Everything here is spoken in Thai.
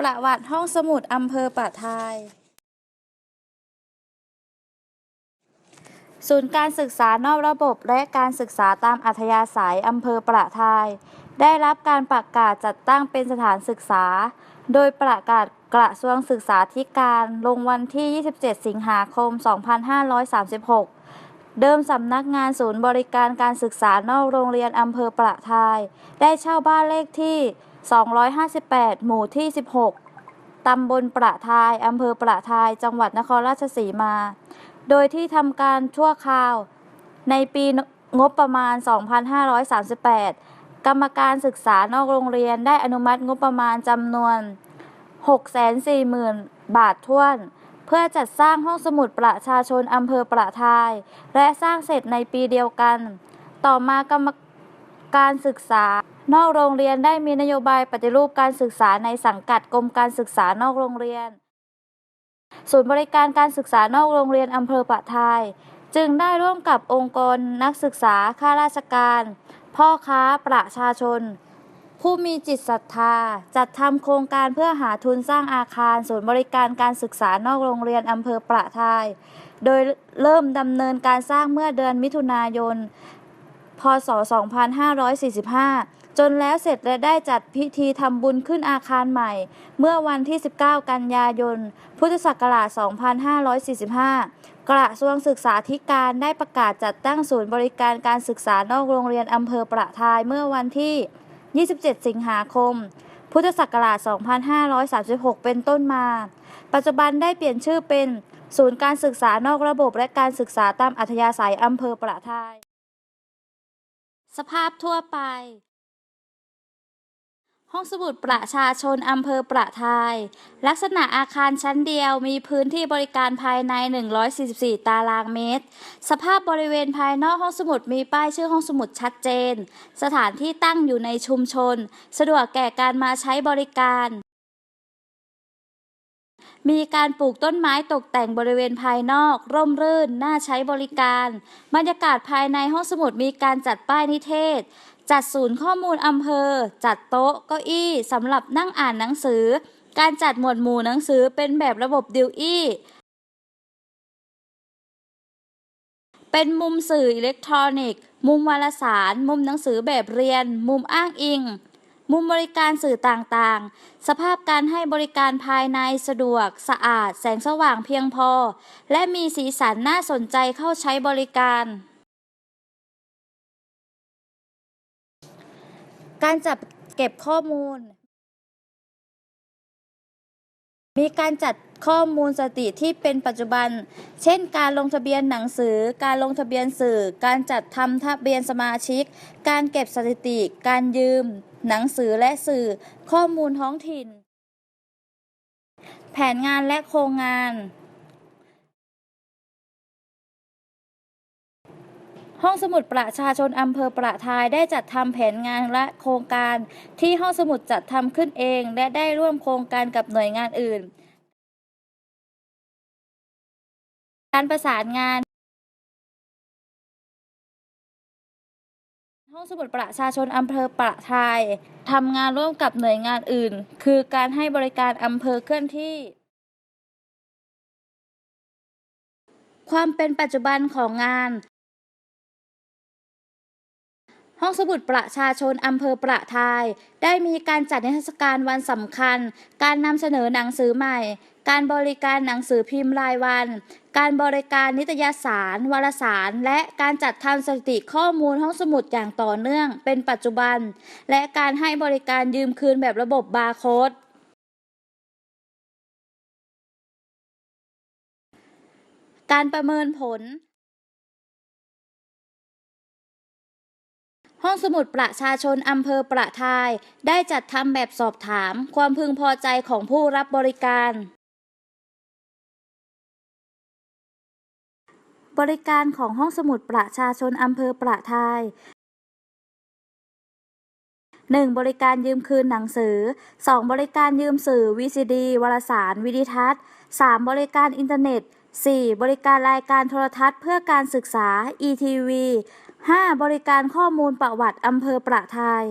ประวัติห้องสมุดอำเภอประทาย ศูนย์การศึกษานอกระบบและการศึกษาตามอัธยาศัยอำเภอประทาย ได้รับการประกาศจัดตั้งเป็นสถานศึกษา โดยประกาศกระทรวงศึกษาธิการลงวันที่ 27 สิงหาคม 2536 เดิมสำนักงานศูนย์บริการการศึกษานอกโรงเรียนอำเภอประทาย ได้เช่าบ้านเลขที่ 258 หมู่ที่ 16 ตำบลประทาย อำเภอประทาย จังหวัดนครราชสีมา โดยที่ทำการชั่วคราว ในปีงบประมาณ 2538 กรรมการศึกษานอกโรงเรียนได้อนุมัติงบประมาณจำนวน 640,000 บาทถ้วนเพื่อจัดสร้างห้องสมุดประชาชนอำเภอประทาย และสร้างเสร็จในปีเดียวกัน ต่อมากรรมการศึกษา นอกโรงเรียนได้มีนโยบายปฏิรูปการศึกษาในสังกัดกรมการศึกษานอกโรงเรียน ศูนย์บริการการศึกษานอกโรงเรียนอำเภอปะทาย จึงได้ร่วมกับองค์กรนักศึกษาข้าราชการ พ่อค้าประชาชน ผู้มีจิตศรัทธา จัดทำโครงการเพื่อหาทุนสร้างอาคาร ศูนย์บริการการศึกษานอกโรงเรียนอำเภอประทาย โดยเริ่มดำเนินการสร้างเมื่อเดือนมิถุนายน พศ 2545 จนแล้วเสร็จและได้จัดพิธีทำบุญขึ้นอาคารใหม่ เมื่อวันที่ 19 กันยายน พุทธศักราช 2545 กระทรวงศึกษาธิการได้ประกาศจัดตั้งศูนย์บริการการศึกษานอกโรงเรียนอำเภอประทายเมื่อวันที่ 27 สิงหาคม พุทธศักราช 2536 เป็นต้นมา ปัจจุบันได้เปลี่ยนชื่อเป็น ศูนย์การศึกษานอกระบบและการศึกษาตามอัธยาศัยอำเภอประทาย สภาพทั่วไป ห้องสมุดประชาชนอำเภอประทาย ลักษณะอาคารชั้นเดียวมีพื้นที่บริการภายใน 144 ตารางเมตร สภาพบริเวณภายนอกห้องสมุดมีป้ายชื่อห้องสมุดชัดเจน สถานที่ตั้งอยู่ในชุมชน สะดวกแก่การมาใช้บริการ มีการปลูกต้นไม้ตกแต่งบริเวณภายนอก ร่มรื่น น่าใช้บริการ บรรยากาศภายในห้องสมุดมีการจัดป้ายนิเทศ จัดศูนย์ข้อมูลอำเภอ จัดโต๊ะเก้าอี้สำหรับนั่งอ่านหนังสือ การจัดหมวดหมู่หนังสือเป็นแบบระบบดิวอี้เป็นมุมสื่ออิเล็กทรอนิกส์ มุมวารสาร มุมหนังสือแบบเรียน มุมอ้างอิง มุมบริการสื่อต่างๆ สภาพการให้บริการภายในสะดวก สะอาด แสงสว่างเพียงพอ และมีสีสันน่าสนใจเข้าใช้บริการ การจัดเก็บข้อมูล มีการจัดข้อมูลสถิติที่เป็นปัจจุบัน เช่น การลงทะเบียนหนังสือ การลงทะเบียนสื่อ การจัดทำทะเบียนสมาชิก การเก็บสถิติ การยืม หนังสือและสื่อ ข้อมูลท้องถิ่น แผนงานและโครงงาน ห้องสมุดประชาชนอำเภอประทายได้จัดทำแผนงานและโครงการ ที่ห้องสมุดจัดทำขึ้นเอง และได้ร่วมโครงการกับหน่วยงานอื่น การประสานงาน ห้องสมุดประชาชนอำเภอประทายทำงานร่วมกับหน่วยงานอื่น คือการให้บริการอำเภอเคลื่อนที่ความเป็นปัจจุบันของงาน ห้องสมุดประชาชนอำเภอประทาย ได้มีการจัดนิทรรศการวันสำคัญ การนำเสนอหนังสือใหม่ การบริการหนังสือพิมพ์รายวัน การบริการนิตยสาร วารสาร และการจัดทำสถิติข้อมูลห้องสมุดอย่างต่อเนื่อง เป็นปัจจุบัน และการให้บริการยืมคืนแบบระบบบาร์โค้ดการประเมินผล ห้องสมุดประชาชนอำเภอประทาย ได้จัดทำแบบสอบถาม ความพึงพอใจของผู้รับบริการ บริการของห้องสมุดประชาชนอำเภอประทาย 1. บริการยืมคืนหนังสือ 2. บริการยืมสื่อ VCD วารสาร วิดิทัศน์ 3. บริการอินเทอร์เน็ต 4. บริการรายการโทรทัศน์เพื่อการศึกษา ETV 5. บริการข้อมูลประวัติอำเภอประทาย